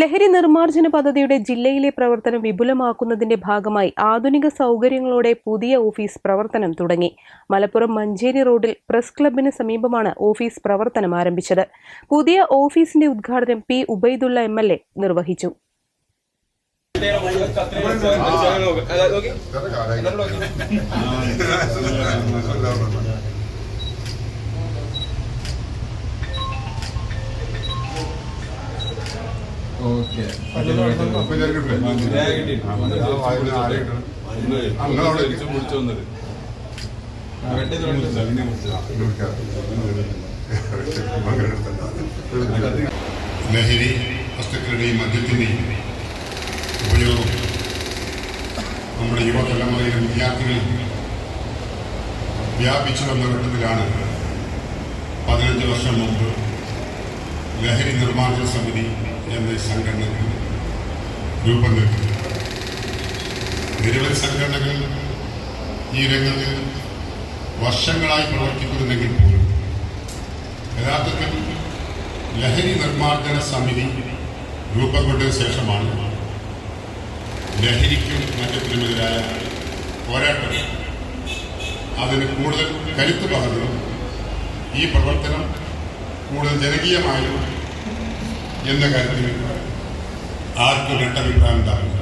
ലഹരി നിർമ്മാർജന പദ്ധതിയുടെ ജില്ലയിലെ പ്രവർത്തനം വിപുലമാക്കുന്നതിന്റെ ഭാഗമായി ആധുനിക സൗകര്യങ്ങളോടെ പുതിയ ഓഫീസ് പ്രവർത്തനം തുടങ്ങി. മലപ്പുറം മഞ്ചേരി റോഡിൽ പ്രസ് ക്ലബിന് സമീപമാണ് ഓഫീസ് പ്രവർത്തനം ആരംഭിച്ചത്. പുതിയ ഓഫീസിന്റെ ഉദ്ഘാടനം P Ubaidullah M L A നിർവഹിച്ചു. ലഹരി വസ്തുക്കളുടെയും മദ്യത്തിന്റെയും ഉപയോഗം നമ്മുടെ യുവതലമുറയിലും വിദ്യാർത്ഥികളിലും വ്യാപിച്ചു വന്ന ഘട്ടത്തിലാണ് പതിനഞ്ച് വർഷം മുമ്പ് ലഹരി നിർമ്മാർജന സമിതി എന്ന സംഘടനകൾ രൂപം നൽകി നിരവധി സംഘടനകൾ ഈ രംഗത്ത് വർഷങ്ങളായി പ്രവർത്തിക്കുന്നുണ്ടെങ്കിൽ പോലും യഥാർത്ഥത്തിൽ ലഹരി നിർമ്മാർജന സമിതി രൂപം കൊണ്ടതിന് ശേഷമാണ് ലഹരിക്കും മറ്റത്തിനുമെതിരായ പോരാട്ടം. അതിന് കൂടുതൽ കരുത്ത് പകർന്നതും ഈ പ്രവർത്തനം കൂടുതൽ ജനകീയമായും എന്ന കാര്യത്തിൽ ആർക്കും രണ്ടഭിപ്രായം ഉണ്ടാവില്ല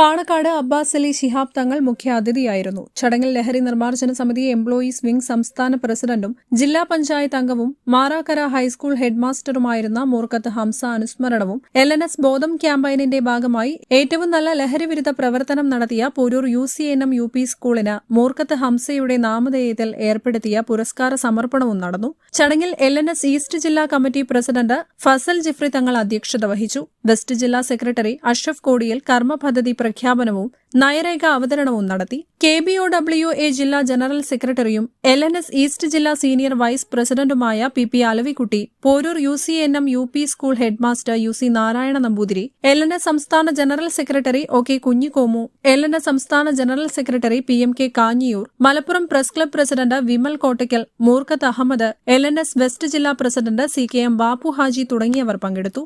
പാണക്കാട് അബ്ബാസ് അലി ശിഹാബ് തങ്ങൾ മുഖ്യ അതിഥിയായിരുന്നു ചടങ്ങിൽ ലഹരി നിർമ്മാർജന സമിതി എംപ്ലോയീസ് വിംഗ് സംസ്ഥാന പ്രസിഡന്റും ജില്ലാ പഞ്ചായത്ത് അംഗവും മാറാക്കര ഹൈസ്കൂൾ ഹെഡ്മാസ്റ്ററുമായിരുന്ന മൂർക്കത്ത് ഹംസ അനുസ്മരണവും എൽ എൻ എസ് ബോധം ക്യാമ്പയിനിന്റെ ഭാഗമായി ഏറ്റവും നല്ല ലഹരി വിരുദ്ധ പ്രവർത്തനം നടത്തിയ Poroor U C N M U P സ്കൂളിന് മൂർക്കത്ത് ഹംസയുടെ നാമധേയത്തിൽ ഏർപ്പെടുത്തിയ പുരസ്കാര സമർപ്പണവും നടന്നു. ചടങ്ങിൽ എൽ എൻ എസ് ഈസ്റ്റ് ജില്ലാ കമ്മിറ്റി പ്രസിഡന്റ് ഫസൽ ജിഫ്രി തങ്ങൾ അധ്യക്ഷത വഹിച്ചു. വെസ്റ്റ് ജില്ലാ സെക്രട്ടറി അഷ്റഫ് കോടിയിൽ കർമ്മപദ്ധതി പ്രഖ്യാപനവും നയരേഖ അവതരണവും നടത്തി K B O W A ജില്ലാ ജനറൽ സെക്രട്ടറിയും എൽ എൻ എസ് ഈസ്റ്റ് ജില്ലാ സീനിയർ വൈസ് പ്രസിഡന്റുമായ P P Alavikutty Poroor U C N M U P school head master U C Narayana Namboothiri L N S സംസ്ഥാന general secretary O K Kunhikomu L N S സംസ്ഥാന general secretary P M K Kanhiyoor Malappuram press club president Vimal Kottakkal Moorkhath Ahammed L N S west ജില്ലാ president C K M Bappu Haji തുടങ്ങിയവർ പങ്കെടുത്തു.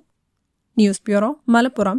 News bureau Malappuram.